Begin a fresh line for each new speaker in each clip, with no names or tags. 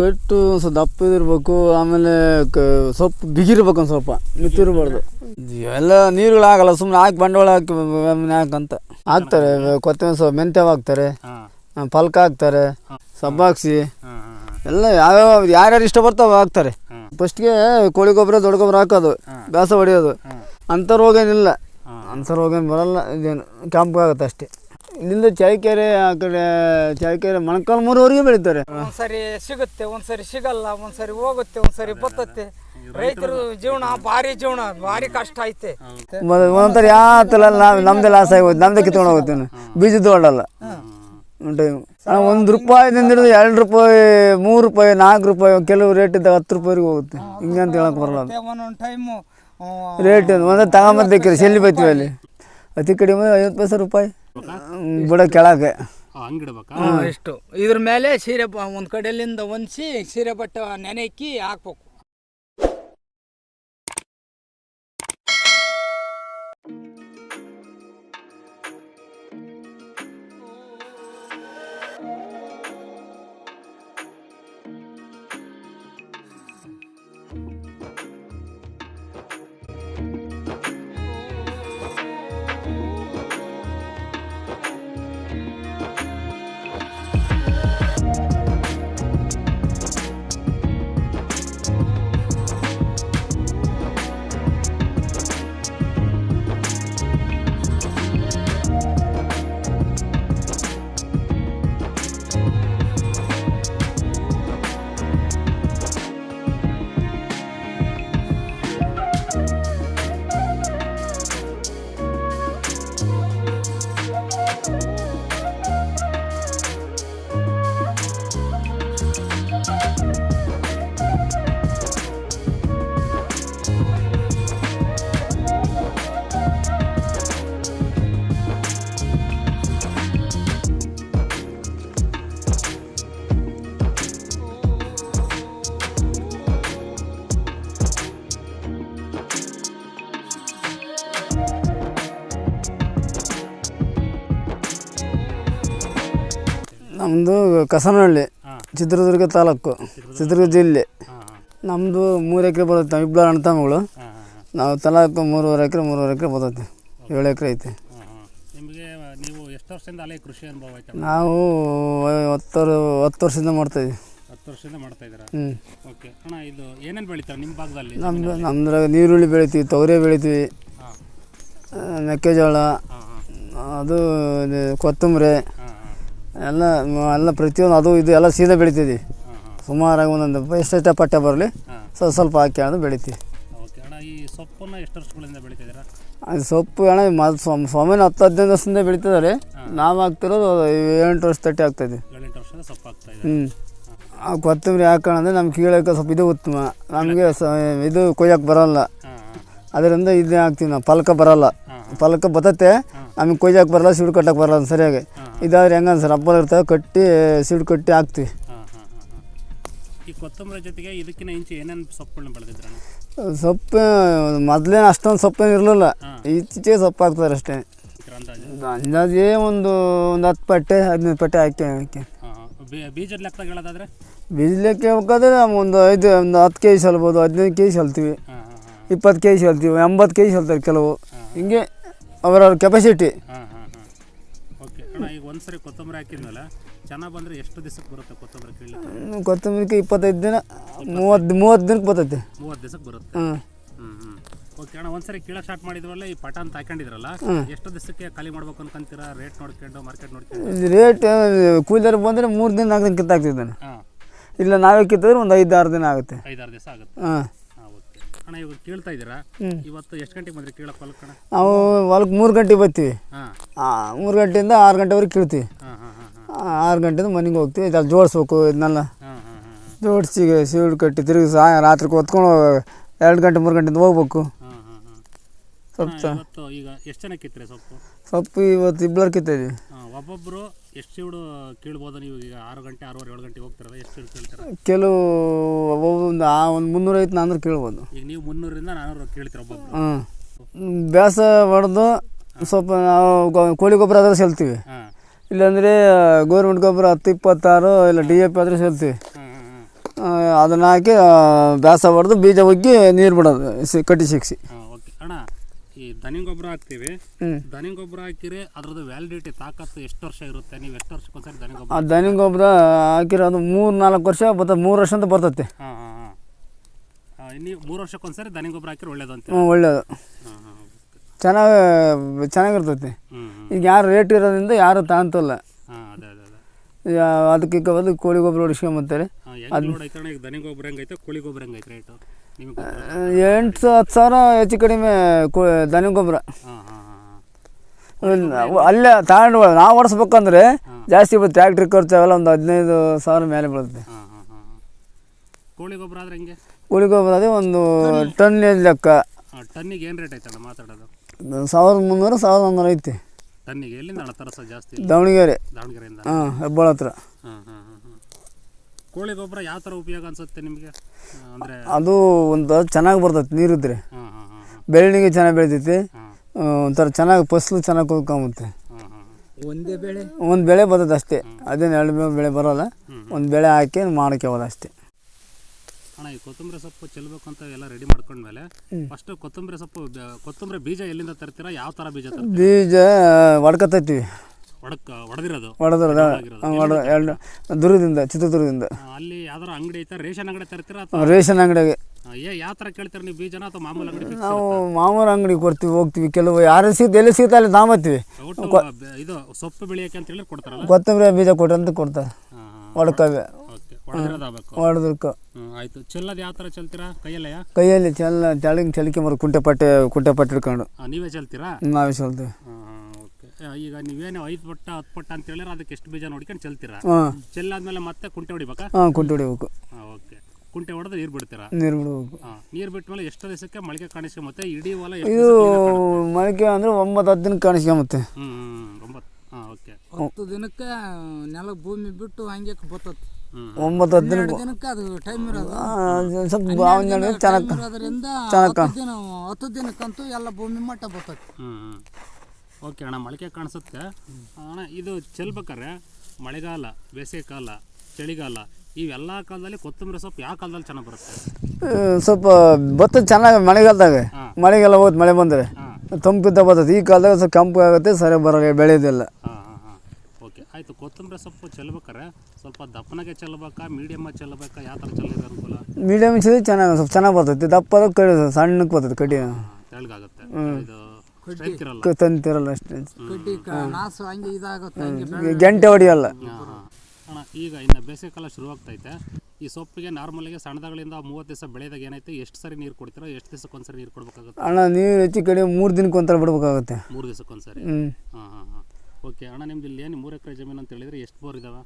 ಕಟ್ಟು ಸ್ವಲ್ಪ ದಪ್ಪ ಇದಿರ್ಬೇಕು ಆಮೇಲೆ ಕ ಸೊಪ್ಪು ಬಿಗಿರ್ಬೇಕು ಒಂದು ಸ್ವಲ್ಪ ಮಿತ್ತಿರ್ಬಾರ್ದು ಎಲ್ಲ ನೀರುಗಳಾಗಲ್ಲ ಸುಮ್ಮನೆ ಹಾಕಿ ಬಂಡವಾಳ ಹಾಕಿ ಹಾಕಂತ. ಹಾಕ್ತಾರೆ ಕೊತ್ತಂಬರಿ ಸೊಪ್ಪು ಮೆಂತ್ಯ ಹಾಕ್ತಾರೆ ಪಲ್ಕ ಹಾಕ್ತಾರೆ ಸಬ್ಬಾಕ್ಸಿ ಎಲ್ಲ ಯಾವ್ಯಾವ ಯಾರ್ಯಾರು ಇಷ್ಟ ಬರ್ತಾವ ಹಾಕ್ತಾರೆ.
ಫಸ್ಟ್
ಫಸ್ಟ್ಗೆ ಕೋಳಿ ಗೊಬ್ಬರ ದೊಡ್ಡ ಗೊಬ್ಬರ ಹಾಕೋದು ಬೇಸ ಹೊಡೆಯೋದು. ಅಂಥ ರೋಗ ಏನಿಲ್ಲ ಅಂಥ ರೋಗ ಏನು ಬರಲ್ಲ ಇದೇನು ಕೆಂಪಾಗುತ್ತೆ ಅಷ್ಟೇ. ಇಲ್ಲಿಂದ ಚಳಿಕೆರೆ ಆ ಕಡೆ ಚಳಿಕೆರೆ ಮೊಣಕಾಲು ಮೂರುವರೆಗೆ ಬೆಳೀತಾರೆ.
ಒಂದ್ಸರಿ ಸಿಗುತ್ತೆ ಒಂದ್ಸರಿ ಸಿಗಲ್ಲ ಒಂದ್ಸರಿ ಹೋಗುತ್ತೆ ಒಂದ್ಸರಿ ಬತ್ತತ್ತೆ ರೈತರು ಜೀವನ ಭಾರಿ ಜೀವನ ಭಾರಿ ಕಷ್ಟ ಐತೆ.
ಒಂದೊಂದ್ಸರಿ ಒಂಥರ ಯಾವ ತಲ ನಾವು ನಮ್ದೇ ಲಾಸ್ ಆಗೋದು ನಮ್ದೇ ಕಿತ್ಕೊಂಡು ಹೋಗ್ತೀನಿ ಬೀಜ ತಗೊಂಡಲ್ಲ. ಒಂದು ರೂಪಾಯಿದಿಂದ ಹಿಡಿದು ಎರಡು ರೂಪಾಯಿ ಮೂರು ರೂಪಾಯಿ ನಾಲ್ಕು ರೂಪಾಯಿ ಕೆಲವು ರೇಟ್ ಇದ್ದಾಗ ಹತ್ತು ರೂಪಾಯಿಗೆ ಹೋಗುತ್ತೆ. ಹಿಂಗೆ ಅಂತ ಹೇಳಕ್ ಬರಲ್ಲ
ಒಂದೊಂದು ಟೈಮು
ರೇಟ್ ಒಂದೇ ತಗೊಂಬರ್ಬೇಕ್ರಿ ಸೆಲ್ಲಿ ಬೈತೀವಿ ಅಲ್ಲಿ. ಅತಿ ಕಡಿಮೆ ಐವತ್ತು ಪೈಸೆ ರೂಪಾಯಿ. ಬುಡ ಕೆಳಗೆ.
ಹಂಗಿಡ್ಬೇಕಾ
ಇಷ್ಟು. ಇದ್ರ ಮೇಲೆ ಸೀರೆ ಬ- ಒಂದ್ ಕಡೆಲಿಂದ ಒಂದ್ಸಿ ಸೀರೆ ಬಟ್ಟೆ ನೆನೆಕ್ಕಿ ಹಾಕ್ಬೇಕು.
ನಮ್ಮದು ಕಸನಹಳ್ಳಿ ಚಿತ್ರದುರ್ಗ ತಾಲೂಕು ಚಿತ್ರದುರ್ಗ ಜಿಲ್ಲೆ. ನಮ್ಮದು ಮೂರು ಎಕರೆ ಬರುತ್ತೆ ನಾವು ಇಬ್ಬರು ಅಣ್ಣ ತಮ್ಮಗಳು. ನಾವು ತಾಲೂಕು ಮೂರುವರೆ ಎಕರೆ ಮೂರುವರೆ ಎಕರೆ ಬರುತ್ತೆ. ಏಳು ಎಕರೆ ಐತೆ.
ನಿಮಗೆ ನೀವು ಎಷ್ಟು ವರ್ಷದಿಂದ ಅಲ್ಲೇ ಕೃಷಿ ಅನುಭವ ಆಯ್ತಾ?
ನಾವು ಹತ್ತು ಹತ್ತು ವರ್ಷದಿಂದ ಮಾಡ್ತಾಯಿದ್ವಿ
ಹತ್ತು ವರ್ಷದಿಂದ ಮಾಡ್ತಾ ಇದ್ದೀರಾ?
ಹ್ಞೂ
ಓಕೆ. ಅಣ್ಣ ಇದು ಏನೇನು ಬೆಳಿತಾರೆ ನಿಮ್ಮ ಭಾಗದಲ್ಲಿ?
ನಮ್ದು ನಮ್ದ್ರಾಗ ನೀರುಳ್ಳಿ ಬೆಳಿತೀವಿ ತೊಗರಿ ಬೆಳಿತೀವಿ ಮೆಕ್ಕೆಜೋಳ ಅದು ಕೊತ್ತಂಬರಿ ಎಲ್ಲ ಎಲ್ಲ ಪ್ರತಿಯೊಂದು ಅದು ಇದು ಎಲ್ಲ ಸೀದಾ ಬೆಳಿತಿದ್ವಿ. ಸುಮಾರಾಗಿ ಒಂದೊಂದು ಎಷ್ಟೆಷ್ಟೇ ಪಟ್ಟೆ ಬರಲಿ. ಸ್ವಲ್ಪ ಸ್ವಲ್ಪ ಹಾಕಿ ಅದು ಬೆಳಿತೀವಿ.
ಈ ಸೊಪ್ಪನ್ನು ಎಷ್ಟು ವರ್ಷಗಳಿಂದ ಬೆಳಿತಿದ್ದೀರಾ?
ಅದು ಸೊಪ್ಪು ಅಣ್ಣ ಮ ಸ್ವಾಮಿನ ಹತ್ತು ಹದಿನೈದು ವರ್ಷದಿಂದ ಬೆಳೀತಿದ್ದಾರೆ. ನಾವು ಹಾಕ್ತಿರೋದು ಎಂಟು ವರ್ಷ ತಟ್ಟಿ ಆಗ್ತದೆ
ಏಳೆಂಟು ವರ್ಷದ ಸೊಪ್ಪು ಆಗ್ತಾ ಇದೆ
ಹ್ಞೂ ಆ ಕೊತ್ತಂಬರಿ ಹಾಕೋಣಂದ್ರೆ ನಮ್ಗೆ ಕೀಳೋಕೆ ಸ್ವಲ್ಪ ಇದು ಉತ್ತಮ. ನಮಗೆ ಸ ಇದು ಕೊಯ್ಯಕ್ಕೆ ಬರೋಲ್ಲ. ಅದರಿಂದ ಇದನ್ನೇ ಹಾಕ್ತೀವಿ ನಾವು. ಪಲಕ ಬರೋಲ್ಲ. ಪಲಕ ಬತ್ತತ್ತೆ ನಮಗೆ ಕೊಯ್ಯಕ್ಕೆ ಬರಲ್ಲ ಸೀಡ್ ಕಟ್ಟಕ್ಕೆ ಬರಲ್ಲ ಸರಿಯಾಗಿ. ಇದಾದ್ರೆ ಹೆಂಗ ಸರ್ ಹಬ್ಬ ಇರ್ತವೆ ಕಟ್ಟಿ ಸಿಡು ಕಟ್ಟಿ ಹಾಕ್ತೀವಿ.
ಈ ಕೊತ್ತಂಬರಿ ಜೊತೆಗೆ ಇದಕ್ಕಿಂತ ಇಂಚೆ ಏನೇನು ಸೊಪ್ಪುಗಳನ್ನ ಬೆಳೆದಿದ್ರಣ್ಣ
ಸೊಪ್ಪು ಮೊದಲೇನು ಅಷ್ಟೊಂದು ಸೊಪ್ಪೇನು ಇರಲಿಲ್ಲ.
ಈಚೆ
ಇತ್ತೀಚೆಗೆ ಸೊಪ್ಪು ಹಾಕ್ತಾರೆ ಅಷ್ಟೇ.
ಅಂದಾಜು?
ಒಂದು ಒಂದು ಹತ್ತು ಪಟ್ಟೆ ಹದಿನೈದು ಪಟ್ಟೆ ಹಾಕಿ ಹಾಕಿ
ಹಾಂ ಹಾಂ. ಬೀಜದ ಲೆಕ್ಕದಾಗ ಹೇಳೋದಾದ್ರೆ?
ಬೀಜಲಿಕ್ಕೆ ಹೋಗೋದ್ರೆ ಒಂದು ಐದು ಒಂದು ಹತ್ತು ಕೆ ಜಿ ಸಲ್ಬೋದು ಹದಿನೈದು ಕೆ ಜಿ ಸಲ್ತೀವಿ ಇಪ್ಪತ್ತು ಕೆ ಜಿ ಸಲ್ತೀವಿ ಎಂಬತ್ತು ಕೆ ಜಿ ಸಲ್ತಾರೆ ಕೆಲವು. ಹಿಂಗೆ ಅವರವ್ರ ಕೆಪಾಸಿಟಿ
ಹಾಂ ಹಾಂ ಹಾಂ. ಓಕೆ ಅಣ್ಣ ಈಗ ಒಂದ್ಸರಿ ಕೊತ್ತಂಬರಿ ಹಾಕಿದ್ಮೇಲೆ ಚೆನ್ನಾಗಿ ಬಂದರೆ ಎಷ್ಟು ದಿವಸಕ್ಕೆ ಬರುತ್ತೆ ಕೊತ್ತಂಬರಿ ಕೀಳಲಿಕ್ಕೆ?
ಕೊತ್ತಂಬರಿಗೆ ಇಪ್ಪತ್ತೈದು ದಿನ ಮೂವತ್ತು ಮೂವತ್ತು ದಿನಕ್ಕೆ ಬರ್ತೈತೆ.
ಮೂವತ್ತು ದಿವಸಕ್ಕೆ ಬರುತ್ತೆ?
ಹ್ಞೂ
ಹ್ಞೂ ಹ್ಞೂ ಓಕೆ ಅಣ್ಣ ಒಂದ್ಸರಿ ಕೀಳಕ್ಕೆ ಸ್ಟಾರ್ಟ್ ಮಾಡಿದ್ರಲ್ಲ ಈ ಪಟ ಅಂತ ಹಾಕೊಂಡಿದ್ರಲ್ಲ ಎಷ್ಟು ದಿವಸಕ್ಕೆ ಖಾಲಿ ಮಾಡ್ಬೇಕು ಅನ್ಕೊಂತೀರಾ? ರೇಟ್ ನೋಡ್ಕೊಂಡು ಮಾರ್ಕೆಟ್ ನೋಡ್ಕೊಂಡು?
ರೇಟ್ ಕೂಲಿದಾರ ಬಂದರೆ ಮೂರು ದಿನ ನಾಲ್ಕು ದಿನ ಕಿತ್ತಾಗ್ತಿದ್ದಾನೆ
ಹಾಂ.
ಇಲ್ಲ ನಾವೇ ಕಿತ್ತಿದ್ರೆ ಒಂದು ಐದು ಆರು ದಿನ ಆಗುತ್ತೆ.
ಐದಾರು ದಿವಸ ಆಗುತ್ತೆ.
ಹಾಂ.
ಹಾಂ ಓಕೆ ಅಣ್ಣ ಇವಾಗ ಕೇಳ್ತಾ ಇದ್ದೀರಾ? ಇವತ್ತು ಎಷ್ಟು ಗಂಟೆಗೆ ಬಂದ್ರಿ? ಕೇಳಕ್ಕೆ ಹೊಲಕ್ಕಣ
ನಾವು ಹೊಲಕ್ಕೆ ಮೂರು ಗಂಟೆಗೆ ಬರ್ತೀವಿ. ಮೂರು ಗಂಟೆಯಿಂದ ಆರು ಗಂಟೆವರೆಗೆ ಕೀಳ್ತೀವಿ. ಆರು ಗಂಟೆಯಿಂದ ಮನೆಗೆ ಹೋಗ್ತೀವಿ. ಇದೆಲ್ಲ ಜೋಡಿಸ್ಬೇಕು ಇದನ್ನೆಲ್ಲ ಜೋಡಿಸಿ ಸೀಳು ಕಟ್ಟಿ ತಿರುಗಿ ಸಾಯ ರಾತ್ರಿ ಹೊತ್ಕೊಂಡು ಎರಡು ಗಂಟೆ ಮೂರು ಗಂಟೆಯಿಂದ ಹೋಗ್ಬೇಕು.
ಅಣ್ಣ, ಇವತ್ತು ಈಗ ಎಷ್ಟು ಜನ ಕಿತ್ತರೆ ಸೊಪ್ಪು
ಸೊಪ್ಪು ಇವತ್ತು ಇಬ್ಬರು ಕಿತ್ತಿದ್ವಿ
ಹಾಂ ಒಬ್ಬೊಬ್ಬರು ಎಷ್ಟು ಸೀಡು ಕೀಳ್ಬೋದು ನೀವು? ಈಗ ಆರು ಗಂಟೆ ಆರೂವರೆ ಏಳು ಗಂಟೆಗೆ ಹೋಗ್ತಿರಲ್ಲ ಎಷ್ಟು ಸೀಡು ಕೀಳ್ತೀರ?
ಕೆಲವು ಒಂದು ಆ ಒಂದು ಮುನ್ನೂರೈವತ್ತು ನಾನ್ನೂರು ಕೇಳ್ಬೋದು.
ಈಗ ನೀವು ಮುನ್ನೂರಿಂದ ನಾನ್ನೂರು ಕೀಳ್ತೀರ ಒಬ್ಬೊಬ್ರು?
ಹ್ಞೂ ಬೇಸ ಹೊಡೆದು ಸ್ವಲ್ಪ ನಾವು ಗೊ- ಕೋಳಿ ಗೊಬ್ಬರ ಆದರೆ ಸೆಲ್ತೀವಿ.
ಹಾಂ.
ಇಲ್ಲಾಂದರೆ ಗೌರ್ಮೆಂಟ್ ಗೊಬ್ಬರ ಹತ್ತು ಇಪ್ಪತ್ತಾರು ಇಲ್ಲ ಡಿ ಎ ಪಿ ಆದರೆ ಸೆಲ್ತೀವಿ.
ಹಾಂ ಹಾಂ
ಅದನ್ನು ಹಾಕಿ ಬೇಸ ಹೊಡೆದು ಬೀಜ ಒಗ್ಗಿ ನೀರು ಬಿಡೋದು ಸಿ- ಕಟ್ಟಿ ಸಿಕ್ಸಿ
ಓಕೆ. ಅಣ್ಣ ಈ ದನಿ ಗೊಬ್ಬರ ಹಾಕ್ತೀವಿ. ದನಿ ಗೊಬ್ಬರ ಹಾಕಿರಿ ಅದ್ರದ್ದು ವ್ಯಾಲಿಡಿಟಿ ತಾಕತ್ತು ಎಷ್ಟು ವರ್ಷ ಇರುತ್ತೆ? ನೀವು ಎಷ್ಟು ವರ್ಷಕ್ಕೊಂದ್ಸರಿ ದನಿ ಗೊಬ್ಬರ
ಆ ದನಿ ಗೊಬ್ಬರ ಹಾಕಿರೋದು ಮೂರು ನಾಲ್ಕು ವರ್ಷ ಬರ್ತದೆ ಮೂರು ವರ್ಷ ಅಂತ ಬರ್ತೈತೆ.
ಹಾಂ ಹಾಂ ಹಾಂ. ನೀವು ಮೂರು ವರ್ಷಕ್ಕೊಂದ್ಸರಿ ದನಿ ಗೊಬ್ಬರ ಹಾಕಿರಿ ಒಳ್ಳೇದು ಅಂತ
ಹ್ಞೂ
ಹಾಂ
ಚೆನ್ನಾಗಿ ಚೆನ್ನಾಗಿರ್ತೈತಿ. ಈಗ ಯಾರು ರೇಟ್ ಇರೋದ್ರಿಂದ ಯಾರು ತಾಂತಲ್ಲ.
ಹಾಂ ಅದೇ ಅದೇ
ಅದಕ್ಕೆ ಬದಲು ಕೋಳಿ ಗೊಬ್ಬರ ಹೊಡಿಸ್ಕೊಂಬತ್ತಾರೆ
ಹಾಂ ಹೆಂಗೆ ಲೋಡ್ ಐತಣ್ಣ ಈಗ ದನಿ ಗೊಬ್ಬರ ಹೆಂಗೈತೆ? ಕೋಳಿ ಗೊಬ್ಬರ ಹೆಂಗೈತೆ ರೇಟು
ಎಂಟು ಹತ್ತು ಸಾವಿರ ಹೆಚ್ಚು ಕಡಿಮೆ ಕೋ ದನಿ ಗೊಬ್ಬರ. ಅಲ್ಲೇ ತಗೊಂಡು ನಾವು ಓಡಿಸ್ಬೇಕಂದ್ರೆ ಜಾಸ್ತಿ ಬರುತ್ತೆ ಟ್ಯಾಕ್ಟ್ರಿ ಖರ್ಚು ಅವೆಲ್ಲ ಒಂದು ಹದಿನೈದು ಸಾವಿರ ಮೇಲೆ ಬೀಳುತ್ತೆ.
ಕೋಳಿ ಗೊಬ್ಬರ ಆದ್ರೆ ಹೆಂಗೆ?
ಕೋಳಿ ಗೊಬ್ಬರ ಅದೇ ಒಂದು ಟನ್. ಲೆಕ್ಕ.
ಟನ್ನಿಗೆ ಏನು ರೇಟ್ ಮಾತಾಡೋದು?
ಸಾವಿರದ ಮುನ್ನೂರು ಸಾವಿರದ ಒಂದೂರು ಐತಿ.
ಟನ್ನಿಗೆ ಎಲ್ಲಿಂದ ಜಾಸ್ತಿ?
ದಾವಣಗೆರೆ.
ದಾವಣಗೆರೆಯಿಂದ?
ಹಾಂ ಹೆಬ್ಬಾಳ ಹತ್ರ.
ಕೋಳಿ ಗೊಬ್ಬರ ಯಾವ ಥರ ಉಪಯೋಗ ಅನ್ಸುತ್ತೆ ನಿಮಗೆ? ಅಂದರೆ
ಅದು ಒಂದು ಚೆನ್ನಾಗಿ ಬರ್ತೈತೆ ನೀರು
ಇದ್ರೆ. ಹಾಂ ಹಾಂ ಹಾಂ
ಬೆಳ್ಳಿಗೆ ಚೆನ್ನಾಗಿ ಬೆಳಿತೈತಿ ಒಂಥರ ಚೆನ್ನಾಗಿ ಫಸಲು ಚೆನ್ನಾಗಿ
ಹಾಂ
ಒಂದೇ ಬೆಳೆ?
ಒಂದು ಬೆಳೆ ಬರ್ತದೆ ಅಷ್ಟೇ. ಅದೇನು ಎರಡು ಬೆಳೆ ಬೆಳೆ ಬರೋಲ್ಲ. ಒಂದು ಬೆಳೆ ಹಾಕಿ ಮಾಡ್ಕೋಬೋದು ಅಷ್ಟೇ.
ಅಣ್ಣ ಈ ಕೊತ್ತಂಬರಿ ಸೊಪ್ಪು ಚೆಲ್ಬೇಕು ಅಂತ ಎಲ್ಲ ರೆಡಿ ಮಾಡ್ಕೊಂಡ್ಮೇಲೆ ಫಸ್ಟ್ ಕೊತ್ತಂಬರಿ ಸೊಪ್ಪು ಬ- ಕೊತ್ತಂಬರಿ ಬೀಜ ಎಲ್ಲಿಂದ ತರ್ತೀರಾ? ಯಾವ ಥರ ಬೀಜ ತರ್ತೀರಾ?
ಬೀಜ ಹೊಡ್ಕೊತೈತಿವಿ ಎರಡು ದುರ್ಗದಿಂದ ಚಿತ್ರದುರ್ಗದಿಂದ.
ಅಲ್ಲಿ ಯಾವ್ದಾರ ಅಂಗಡಿ ಐತೆ? ರೇಷನ್ ಅಂಗಡಿ ತರ್ತೀರಾ
ರೇಷನ್ ಅಂಗಡಿಗೆ.
ಯಾವ ಥರ ಕೇಳ್ತೀರಾ ನೀವು? ಬೀಜನ ಅಥವಾ ಮಾಮೂಲು ಅಂಗಡಿ
ನಾವು ಮಾಮೂಲಿ ಅಂಗಡಿಗೆ ಕೊಡ್ತೀವಿ ಹೋಗ್ತೀವಿ. ಕೆಲವು ಯಾರು ಸಿಗುತ್ತೆ ಎಲ್ಲಿ ಸಿಗುತ್ತೆ ಅಲ್ಲಿ ತಾಂಬತ್ತೀವಿ
ಇದು ಸೊಪ್ಪು ಬೆಳೆಯಕ್ಕೆ ಅಂತ ಹೇಳಿ ಕೊಡ್ತಾರಲ್ಲ?
ಕೊತ್ತಂಬರಿ ಬೀಜ ಕೊಟ್ಟಂತ ಅಂತ ಕೊಡ್ತಾರೆ.
ಹೊಡೆದಿರೋದಾಗಬೇಕು
ಹೊಡೆದಕ್ಕೆ
ಆಯಿತು. ಚೆಲ್ಲೋದು ಯಾವ ಥರ ಚೆಲ್ತೀರಾ? ಕೈಯಲ್ಲೇ
ಕೈಯಲ್ಲಿ ಚೆಲ್ಲ ತೆಳಗೆ ಚಳಿಕೆ ಮರ ಕುಂಟೆ ಪಟ್ಟೆ ಕುಂಟೆ ಪಟ್ಟೆ ಹಿಡ್ಕೊಂಡು
ನೀವೇ ಚೆಲ್ತೀರಾ?
ನಾವೇ
ಓಕೆ ಈಗ ನೀವೇನು ಐದು ಪಟ್ಟ ಹತ್ತು ಪಟ್ಟ ಅಂತ ಹೇಳಿದ್ರೆ ಅದಕ್ಕೆ ಎಷ್ಟು ಬೀಜ ನೋಡ್ಕೊಂಡು ಚೆಲ್ತೀರಾ?
ಹಾಂ.
ಚೆಲ್ಲಾದ್ಮೇಲೆ ಮತ್ತೆ ಕುಂಟೆ ಹೊಡಿಬೇಕಾ?
ಹಾಂ ಕುಂಟೆ ಹೊಡಿಬೇಕು.
ಹಾಂ ಓಕೆ. ಕುಂಟೆ ಹೊಡೆದು ನೀರು ಬಿಡ್ತೀರಾ?
ನೀರು ಬಿಡಬೇಕು.
ಹಾಂ ನೀರು ಬಿಟ್ಟ ಮೇಲೆ ಎಷ್ಟು ದಿವಸಕ್ಕೆ ಮೊಳಕೆ ಕಾಣಿಸ್ಕೆ ಮತ್ತೆ ಇಡೀ ಹೊಲ
ಇದು ಮೊಳಕೆ ಅಂದ್ರೆ ಒಂಬತ್ತು ಹತ್ತು ದಿನ ಕಾಣಿಸ್ಕೊಂಬತ್ತೆ
ಒಂಬತ್ತು ಹಾಂ ಓಕೆ.
ಹತ್ತು ದಿನಕ್ಕೆ ನೆಲ ಭೂಮಿ ಬಿಟ್ಟು ಹಂಗೆ
ಹ್ಞೂ
ಒಂಬತ್ತು ಹತ್ತು ದಿನ
ಎರಡು ದಿನಕ್ಕೆ ಅದು ಟೈಮ್ ಇರೋದು.
ಆ, ಸ್ವಲ್ಪ ಚೆನ್ನಾಗಿ
ಟೈಮ್ ಇರೋದ್ರಿಂದ ಹತ್ತು ದಿನ ಹತ್ತು ದಿನಕ್ಕಂತೂ ಎಲ್ಲ ಭೂಮಿ ಮಟ್ಟ
ಹ್ಞೂ ಓಕೆ ಅಣ್ಣ ಮೊಳಕೆ ಕಾಣಿಸುತ್ತೆ. ಅಣ್ಣ ಇದು ಚೆಲ್ಬೇಕಾರೆ ಮಳೆಗಾಲ ಬೇಸಿಗೆ ಕಾಲ ಚಳಿಗಾಲ ಇವೆಲ್ಲ ಕಾಲದಲ್ಲಿ ಕೊತ್ತಂಬರಿ ಸೊಪ್ಪು ಯಾವ ಕಾಲದಲ್ಲಿ ಚೆನ್ನಾಗಿ ಬರುತ್ತೆ?
ಸ್ವಲ್ಪ ಭತ್ತ ಚೆನ್ನಾಗಿ ಮಳೆಗಾಲದಾಗ.
ಮಳೆಗಾಲ
ಮಳೆಗೆಲ್ಲ ಹೋಗುತ್ತೆ ಮಳೆ ಬಂದರೆ ತಂಪಿದ್ದ ಬರ್ತದೆ. ಈ ಕಾಲದಾಗ ಸ್ವಲ್ಪ ಕೆಂಪು ಆಗುತ್ತೆ ಸರಿ ಬರೋಲ್ಲ ಬೆಳೆಯೋದಿಲ್ಲ.
ಹಾಂ ಹಾಂ ಹಾಂ. ಓಕೆ ಆಯಿತು. ಕೊತ್ತಂಬರಿ ಸೊಪ್ಪು ಚೆಲ್ಬೇಕಾರೆ ಸ್ವಲ್ಪ ದಪ್ಪನಾಗೆ ಚೆಲ್ಲಬೇಕಾ ಮೀಡಿಯಮ್ಮ ಚೆಲ್ಲಬೇಕಾ ಯಾವ ಥರ ಚೆಲ್ಲಿದೆ ಅನುಕೂಲ?
ಮೀಡಿಯಮ್ ಚೆಲ್ಲಿ ಚೆನ್ನಾಗಿ ಸ್ವಲ್ಪ ಚೆನ್ನಾಗಿ ಬರ್ತೈತಿ ದಪ್ಪದ ಕಡಿ ಸಣ್ಣಕ್ಕೆ ಬರ್ತದೆ ಕಡಿ
ತೆಳ್ಳಗಾಗುತ್ತೆ. ಇದು
ತಂತಿರಲ್ಲ ಅಷ್ಟೇ.
ಕಡ್ಡಿ ಕ- ನಾಸು ಹಂಗೆ ಇದಾಗುತ್ತೆ ಹಂಗೆ
ಗಂಟೆ ಹೊಡಿಯಲ್ಲ.
ಅಣ್ಣ ಈಗ ಇನ್ನು ಬೇಸಿಗೆಕಾಲ ಶುರು ಆಗ್ತೈತೆ ಈ ಸೊಪ್ಪಿಗೆ ನಾರ್ಮಲಿಗೆ ಸಣ್ಣದಾಗಳಿಂದ ಮೂವತ್ತು ದಿವಸ ಬೆಳೆದಾಗ ಏನೈತೆ ಎಷ್ಟು ಸರಿ ನೀರು ಕೊಡ್ತೀರಾ ಎಷ್ಟು ದಿವಸಕ್ಕೆ ಒಂದ್ಸರಿ ನೀರು ಕೊಡ್ಬೇಕಾಗುತ್ತೆ?
ಅಣ್ಣ ನೀರು ಹೆಚ್ಚು ಕಡೆ ಮೂರು ದಿನಕ್ಕೆ ಒಂಥರ ಬಿಡ್ಬೇಕಾಗುತ್ತೆ.
ಮೂರು ದಿವಸಕ್ಕೊಂದ್ಸರಿ?
ಹ್ಞೂ
ಹಾಂ ಹಾಂ ಹಾಂ. ಓಕೆ ಅಣ್ಣ ನಿಮ್ದು ಇಲ್ಲಿ ಏನು ಮೂರು ಎಕರೆ ಜಮೀನು ಅಂತ ಹೇಳಿದ್ರೆ ಎಷ್ಟು ಬೋರ್ ಇದಾವೆ?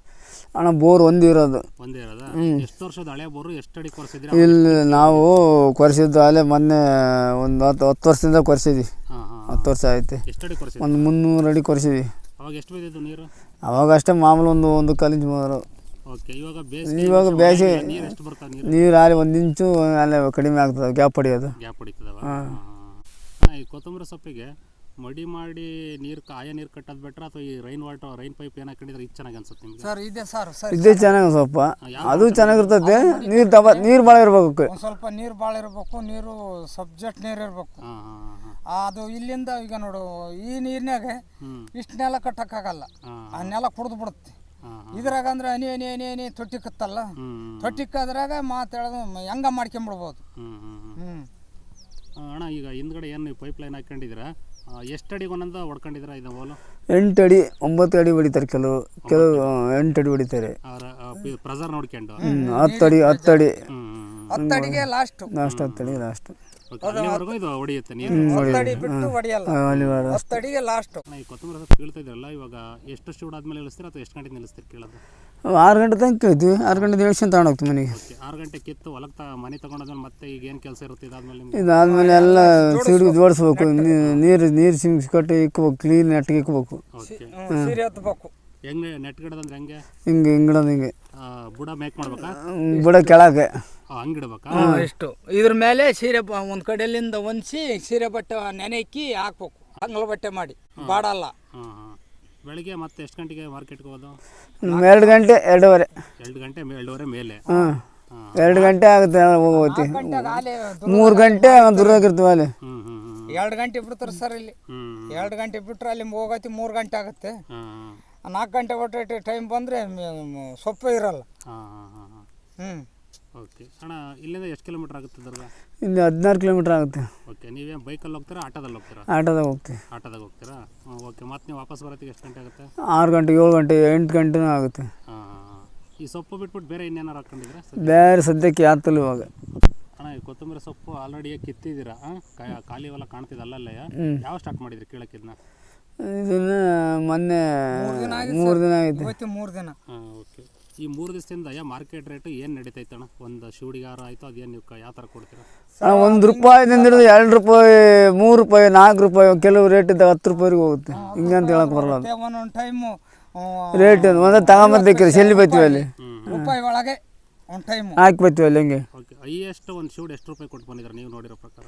ಅಣ್ಣ ಬೋರ್ ಒಂದು ಇರೋದು.
ಒಂದೇ ಇರೋದ? ಎಷ್ಟು ವರ್ಷದ ಹಳೆ ಬೋರು ಎಷ್ಟು ಅಡಿ ಕೊರ್ಸಿದ್ರಿ
ಇಲ್ಲಿ ನಾವು ಕೊರೆಸಿದ್ದು ಅಲ್ಲೇ ಮೊನ್ನೆ ಒಂದು ಹತ್ತು ಹತ್ತು ವರ್ಷದಿಂದ ಕೊರೆಸಿದ್ವಿ.
ಹಾಂ ಹಾಂ
ಹತ್ತು ವರ್ಷ ಆಯ್ತು.
ಎಷ್ಟು ಅಡಿ ಕೊರೆಸಿದ್ರಿ
ಒಂದು ಮುನ್ನೂರು ಅಡಿ ಕೊರೆಸಿದ್ವಿ.
ಅವಾಗ ಎಷ್ಟು ಬಿದ್ದಿದ್ದು ನೀರು?
ಅವಾಗ ಅಷ್ಟೇ ಮಾಮೂಲು ಒಂದು ಒಂದು ಕಾಲಿಂಚ್ ಮೂರು
ಓಕೆ ಇವಾಗ ಬೇಸಿಗೆ
ಇವಾಗ ಬೇಸಿಗೆ
ನೀರು ಎಷ್ಟು ಬರ್ತಾವೆ ನೀರು?
ನೀರು ಅಲ್ಲಿ ಒಂದು ಇಂಚು ಅಲ್ಲೇ ಕಡಿಮೆ ಆಗ್ತದೆ ಗ್ಯಾಪ್ ಹೊಡಿಯೋದು
ಗ್ಯಾಪ್ ಹೊಡಿತದವ ಈ ಕೊತ್ತಂಬರಿ ಸೊಪ್ಪಿಗೆ ಮಡಿ ಮಾಡಿ ನೀರು ಕಾಯ ನೀರು ಕಟ್ಟೋದು ಬೆಟ್ರ ಅಥವಾ ಈ ರೈನ್ ವಾಟರ್ ರೈನ್ ಪೈಪ್ ಏನು ಹಾಕೊಂಡಿದ್ರೆ ಇದು ಚೆನ್ನಾಗಿ ಅನ್ಸುತ್ತೆ ನಿಮಗೆ?
ಸರ್ ಇದೆ ಸರ್ ಸರ್
ಇದೆ ಚೆನ್ನಾಗಿ ಸ್ವಲ್ಪ ಅದು ಚೆನ್ನಾಗಿರ್ತೈತೆ ನೀರು ತಬ ನೀರು ಭಾಳ ಇರ್ಬೇಕು.
ಒಂದು ಸ್ವಲ್ಪ ನೀರು ಭಾಳ ಇರಬೇಕು ನೀರು ಸಬ್ಜೆಕ್ಟ್ ನೀರು ಇರಬೇಕು.
ಹಾಂ ಹಾಂ ಹಾಂ
ಅದು ಇಲ್ಲಿಂದ ಈಗ ನೋಡು ಈ ನೀರಿನಾಗ ಇಷ್ಟು ನೆಲ ಕಟ್ಟಕ್ಕಾಗಲ್ಲ. ಆ ನೆಲ ಕುಡ್ದು ಬಿಡುತ್ತೆ. ಇದ್ರಾಗ ಅಂದ್ರೆ ಅನಿ ಅನಿ ಅನಿ ಅನಿ ತೊಟ್ಟಿಕ್ಕತ್ತಲ್ಲ ತೊಟ್ಟಿಕ್ಕದ್ರಾಗ ಮಾತಾಡೋದು ಹೆಂಗ ಮಾಡ್ಕೊಂಬಿಡ್ಬೋದು.
ಹ್ಞೂ ಹ್ಞೂ ಹ್ಞೂ
ಹ್ಞೂ
ಅಣ್ಣ ಈಗ ಹಿಂದ್ಗಡೆ ಏನು ನೀವು ಪೈಪ್ ಲೈನ್ ಹಾಕೊಂಡಿದ್ದೀರಾ? ಎಷ್ಟು ಅಡಿ ಒಂದೊಂದು ಹೊಡ್ಕೊಂಡಿದ್ರ ಇದು ಹೋಲು?
ಎಂಟು ಅಡಿ ಒಂಬತ್ತು ಅಡಿ ಹೊಡಿತಾರೆ ಕೆಲವು ಕೆಲವು ಎಂಟು ಅಡಿ ಹೊಡಿತಾರೆ.
ಪ್ರೆಸರ್ ನೋಡ್ಕೊಂಡು?
ಹ್ಮ್, ಹತ್ತು ಅಡಿ ಹತ್ತು ಅಡಿ.
ಹ್ಞೂ
ಹತ್ತು ಅಡಿಗೆ ಲಾಸ್ಟು
ಲಾಸ್ಟ್ ಹತ್ತು ಅಡಿ ಲಾಸ್ಟ್
ಅಲ್ಲಿವರೆಗೂ ಇದು ಹೊಡಿಯುತ್ತೆ ನೀರು.
ಹತ್ತು ಅಡಿ ಬಿಟ್ಟು ಹೊಡಿಯಲ್ಲ.
ಅಲ್ಲಿ
ಹತ್ತು ಅಡಿಗೆ ಲಾಸ್ಟು
ಅಣ್ಣ, ಈ ಕೊತ್ತಂಬರಿ ಸೊಪ್ಪು ಕೀಳ್ತಾ ಇದ್ರಲ್ಲ ಇವಾಗ ಎಷ್ಟು ಶೂಡ್ ಆದ್ಮೇಲೆ ಇಳಿಸ್ತೀರಾ ಅಥವಾ ಎಷ್ಟು ಗಂಟೆ ನಿಲ್ಲಿಸ್ತೀರಿ ಕೇಳೋದು?
ಆರು ಗಂಟೆ ತನಕ ಕೇಳ್ತೀವಿ. ಆರು ಗಂಟೆ ದೇವಸ್ಥಾನ ತಗೊಂಡು ಹೋಗ್ತೀವಿ ಮನೆಗೆ.
ಓಕೆ ಆರು ಗಂಟೆ ಕಿತ್ತು ಹೊಲಕ್ಕೆ ತ ಮನೆ ತಗೊಂಡಾದ್ಮೇಲೆ ಮತ್ತೆ ಈಗ ಏನು ಕೆಲಸ ಇರುತ್ತೆ ಇದಾದ್ಮೇಲೆ ನಿಮ್ಗೆ?
ಇದಾದ್ಮೇಲೆ ಎಲ್ಲ ಸಿಡಿ ಜೋಡಿಸ್ಬೇಕು. ನೀರು ನೀರು ಸಿಂಗ್ಸ್ ಕಟ್ಟಿ ಇಕ್ಬೇಕು ಕ್ಲೀನ್ ನೆಟ್ಟಿಗೆ ಇಕ್ಬೇಕು.
ಓಕೆ.
ಸೀರೆ ಹತ್ಬೇಕು.
ಹೆಂಗೆ? ನೆಟ್ ಗಿಡದಂದ್ರೆ ಹೆಂಗೆ?
ಹಿಂಗೆ ಹಿಂಗಿಡೋದು ಹಿಂಗೆ
ಆ, ಬುಡ ಮೇಕ್ ಮಾಡ್ಬೇಕಾ?
ಹ್ಮ್, ಬುಡ ಕೆಳಗೆ.
ಹಂಗಿಡ್ಬೇಕಾ
ಇಷ್ಟು. ಇದ್ರ ಮೇಲೆ ಸೀರೆ ಬ- ಒಂದ್ ಕಡೆಯಿಂದ ಒಂದ್ಸಿ ಸೀರೆ ಬಟ್ಟೆ ನೆನೆಕ್ಕಿ ಹಾಕ್ಬೇಕು. ಅಂಗ್ಲ ಬಟ್ಟೆ ಮಾಡಿ. ಬಾಡಲ್ಲ
ಹಾಂ ಹಾಂ. ಬೆಳಿಗ್ಗೆ ಮತ್ತೆ ಎಷ್ಟು ಗಂಟೆಗೆ
ಮಾರ್ಕೆಟ್ ಎರಡು ಗಂಟೆ ಎರಡೂವರೆ.
ಎರಡು ಗಂಟೆ ಮೇ- ಎರಡೂವರೆ ಮೇಲೆ?
ಹಾಂ. ಎರಡು ಗಂಟೆ ಆಗುತ್ತೆ ಹೋಗೋತಿ. ಮೂರು ಗಂಟೆ ಅಲ್ಲಿ
ಹ್ಮ್ ಹ್ಮ್ ಹ್ಮ್
ಎರಡು ಗಂಟೆ ಬಿಡ್ತಾರೆ ಸರ್ ಇಲ್ಲಿ. ಎರಡು ಗಂಟೆ ಬಿಟ್ರೆ ಅಲ್ಲಿ ಹೋಗತಿ ಮೂರು ಗಂಟೆ ಆಗುತ್ತೆ. ನಾಲ್ಕು ಗಂಟೆ ಒಟ್ಟು ಟೈಮ್ ಬಂದರೆ ಸೊಪ್ಪು ಇರಲ್ಲ.
ಹಾಂ ಹಾಂ ಹಾಂ ಹಾಂ.
ಹ್ಞೂ
ಓಕೆ. ಅಣ್ಣ ಇಲ್ಲಿಂದ ಎಷ್ಟು ಕಿಲೋಮೀಟರ್ ಆಗುತ್ತೆ ದರ್ಗಾ?
ಇಲ್ಲಿ ಹದಿನಾರು ಕಿಲೋಮೀಟರ್ ಆಗುತ್ತೆ.
ಓಕೆ ನೀವೇನು ಬೈಕಲ್ಲಿ ಹೋಗ್ತೀರಾ ಆಟೋದಲ್ಲಿ ಹೋಗ್ತೀರಾ?
ಆಟೋದಾಗ ಹೋಗ್ತೀವಿ.
ಆಟೋದಾಗ ಹೋಗ್ತೀರಾ? ಓಕೆ. ಮತ್ತೆ ನೀವು ವಾಪಸ್ ಬರೋತ್ತಿಗೆ ಎಷ್ಟು ಗಂಟೆ ಆಗುತ್ತೆ?
ಆರು ಗಂಟೆ ಏಳು ಗಂಟೆ ಎಂಟು ಗಂಟೆನೂ ಆಗುತ್ತೆ.
ಹಾಂ ಈ ಸೊಪ್ಪು ಬಿಟ್ಬಿಟ್ಟು ಬೇರೆ ಇನ್ನೇನಾರು ಹಾಕೊಂಡಿದ್ರೆ
ಬೇರೆ ಸದ್ಯಕ್ಕೆ ಯಾತಲ್ಲ ಇವಾಗ?
ಅಣ್ಣ ಈ ಕೊತ್ತಂಬರಿ ಸೊಪ್ಪು ಆಲ್ರೆಡಿ ಕಿತ್ತಿದ್ದೀರಾ? ಖಾಲಿ ಎಲ್ಲ ಕಾಣ್ತಿದೆ ಅಲ್ಲಲ್ಲೇ ಯಾವ ಸ್ಟಾರ್ಟ್ ಮಾಡಿದ್ರಿ ಕೀಳಕ್ಕೆ ಇದನ್ನ?
ಇದನ್ನ ಮೊನ್ನೆ ಮೂರು ದಿನ
ಆಗಿದೆ ಮೂರು ದಿನ.
ಹಾಂ ಓಕೆ. ಈ ಮೂರು ದಿವಸದಿಂದ ಯಾ ಮಾರ್ಕೆಟ್ ರೇಟ್ ಏನ್ ನಡೀತೈತೆ ಅಣ್ಣ? ಒಂದು ಶಿವಡಿಗಾರ ಆಯ್ತು ಅದೇನು ನೀವು ಯಾವ ತರ ಕೊಡ್ತೀರಾ?
ಒಂದ್ ರೂಪಾಯಿದಿಂದ ಹಿಡಿದು ಎರಡು ರೂಪಾಯಿ ಮೂರು ರೂಪಾಯಿ ನಾಲ್ಕು ರೂಪಾಯಿ ಕೆಲವು ರೇಟ್ ಇದ್ದಾಗ ಹತ್ತು ರೂಪಾಯಿಗೆ ಹೋಗುತ್ತೆ. ಹಿಂಗಂತ ಅಂತ ಹೇಳಕ್ ಬರಲ್ಲ.
ಒಂದೊಂದು ಟೈಮು
ರೇಟ್ ಒಂದೇ ತಗೊಂಬರ್ಬೇಕ್ರಿ ಚೆಲ್ಲಿ ಬೈತೀವಿ ಅಲ್ಲಿ?
ರೂಪಾಯಿ ಒಳಗೆ ಒಂದು ಟೈಮು.
ಹಾಕಿ ಬೈತೀವಿ ಅಲ್ಲಿ ಹಂಗೆ?
ಓಕೆ ಹೈಯೆಸ್ಟ್ ಒಂದು ಶೂಡ್ ಎಷ್ಟು ರೂಪಾಯಿ ಕೊಟ್ಟು ಬಂದಿದ್ದಾರೆ ನೀವು ನೋಡಿರೋ ಪ್ರಕಾರ?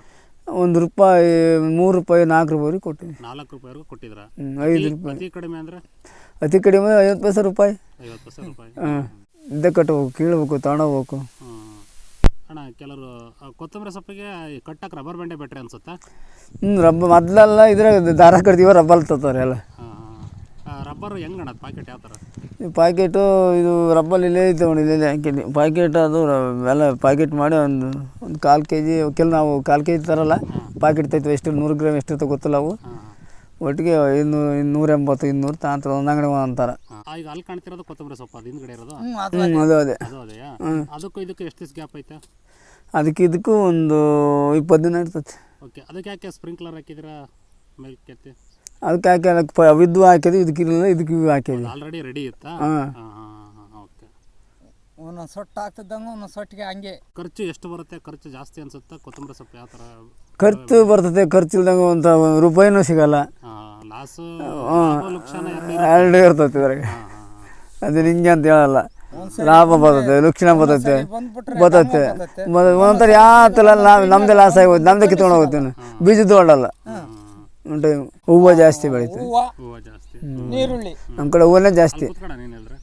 ಒಂದು ರೂಪಾಯಿ ಮೂರು ರೂಪಾಯಿ ನಾಲ್ಕು ರೂಪಾಯಿ ಕೊಟ್ಟಿದ್ದೀನಿ
ನಾಲ್ಕು ರೂಪಾಯಿವರೆಗೂ ಕೊಟ್ಟಿದ್ರ
ಹ್ಮ್, ಐದು ರೂಪಾಯಿ.
ಅತಿ ಕಡಿಮೆ ಅಂದ್ರೆ?
ಅತಿ ಕಡಿಮೆ ಐವತ್ತು ಪೈಸೆ ರೂಪಾಯಿ.
ಐವತ್ತು ಪೈಸೆ ರೂಪಾಯಿ.
ಹಾಂ ಇದ್ದ ಕಟ್ಟಬೇಕು ಕೀಳ್ಬೇಕು ತಗೊಂಡೋಗ್ಬೇಕು
ಹ್ಮ್. ಅಣ್ಣ ಕೆಲವರು ಕೊತ್ತಂಬರಿ ಸೊಪ್ಪಿಗೆ ಕಟ್ಟಕ್ಕೆ ರಬ್ಬರ್ ಬಂಡೆ ಬೆಟ್ರೆ ಅನ್ಸುತ್ತಾ?
ಹ್ಞೂ ರಬ್ಬ ಮೊದಲೆಲ್ಲ ಇದ್ರಾಗ ದಾರ ಕಟ್ತೀವೋ ರಬ್ಬಲ್ ತತ್ತಾರೆ ಎಲ್ಲ.
ರಬ್ಬರ್ ಹೆಂಗೆ ಪ್ಯಾಕೆಟ್ ಯಾವ ಥರ
ಈ ಪ್ಯಾಕೆಟು ಇದು ರಬ್ಬಲ್ ಇಲ್ಲೇ ತೊಗೊಂಡು ಇಲ್ಲೇ ಹಾಕಿದ್ವಿ ಪ್ಯಾಕೆಟ್ ಅದು ರ- ಎಲ್ಲ ಪ್ಯಾಕೆಟ್ ಮಾಡಿ ಒಂದು ಒಂದು ಕಾಲು ಕೆ ಜಿ ಕೆಲ ನಾವು ಕಾಲು ಕೆ ಜಿ ತರಲ್ಲ ಪ್ಯಾಕೆಟ್ ತೈತು ಎಷ್ಟು ನೂರು ಗ್ರಾಮ್ ಎಷ್ಟು ಇರ್ತವೆ ಗೊತ್ತಿಲ್ಲ ಅವು.
ಹಾಂ.
ಒಟ್ಟಿಗೆ ಇನ್ನೂರು ಇನ್ನೂರ ಎಂಬತ್ತು ಇನ್ನೂರು ತಾಂತ್ರ ಒಂದು ಅಂಗಡಿ ಅಂತಾರೆ.
ಹಾಂ. ಈಗ ಅಲ್ಲಿ ಕಾಣ್ತಿರೋದು ಕೊತ್ತಂಬರಿ ಸೊಪ್ಪು ಅದು ಹಿಂದ್ಗಡೆ ಇರೋದು?
ಹ್ಞೂ ಅದು
ಹ್ಞೂ ಅದು ಅದೇ.
ಅದೇಯಾ ಅದಕ್ಕೂ ಇದಕ್ಕೂ ಎಷ್ಟು ದಿವಸ ಗ್ಯಾಪ್ ಐತೆ?
ಅದಕ್ಕೆ ಇದಕ್ಕೂ ಒಂದು ಇಪ್ಪತ್ತು ದಿನ ಇರ್ತೈತಿ
ಓಕೆ ಅದಕ್ಕೆ ಯಾಕೆ ಸ್ಪ್ರಿಂಕ್ಲರ್ ಹಾಕಿದ್ದೀರಾ? ಮೇಲ್ಕೆತ್ತಿ
ಅದಕ್ಕೆ ಹಾಕಿ ಅದಕ್ಕೆ ಪ ಹಾಕಿದ್ವಿ ಇದಕ್ಕೆ ಇರಲಿಲ್ಲ ಇದಕ್ಕೆ ಇವು ಹಾಕಿದ್ವಿ
ಆಲ್ರೆಡಿ ರೆಡಿ ಇತ್ತಾ?
ಹಾಂ.
ಓಕೆ
ಒಂದೊಂದು ಸೊಟ್ಟು ಹಾಕ್ತಿದ್ದಂಗೆ ಒಂದೊಂದು ಸೊಟ್ಟಿಗೆ ಹಂಗೆ.
ಖರ್ಚು ಎಷ್ಟು ಬರುತ್ತೆ? ಖರ್ಚು ಜಾಸ್ತಿ ಅನ್ಸುತ್ತೆ? ಕೊತ್ತಂಬರಿ ಸೊಪ್ಪು ಯಾವ ಥರ?
ಖರ್ಚು ಬರ್ತದೆ ಖರ್ಚು ಇಲ್ದಂಗೆ ಒಂದು ರೂಪಾಯಿನೂ ಸಿಗಲ್ಲ.
ಲಾಸು
ಎರಡು ಇರ್ತೈತೆ ಇದ್ರಾಗ. ಅದು ನಿಂಗೆ ಅಂತ ಹೇಳಲ್ಲ. ಲಾಭ ಬರುತ್ತೆ ಲಕ್ಷಣ ಬರ್ತೈತೆ. ಬರ್ತೈತೆ. ಒಂಥರ ಯಾವ ನಾವು ನಮ್ದೇ ಲಾಸ್ ಆಗಿ ನಮ್ದೇ ಕಿತ್ಕೊಂಡು ಹೋಗ್ತೀನಿ ಬೀಜದ್ದು ಹೊಡಲ್ಲ ಉಂಟು. ಹೂವು ಜಾಸ್ತಿ ಬೆಳೀತದೆ.
ಹೂವು
ಹೂವು ಜಾಸ್ತಿ.
ನೀರುಳ್ಳಿ.
ನಮ್ಮ ಕಡೆ ಹೂವನ್ನ ಜಾಸ್ತಿ.
ಕೂತ್ಕೊಡ ನೀನು ಹೇಳಿದ್ರೆ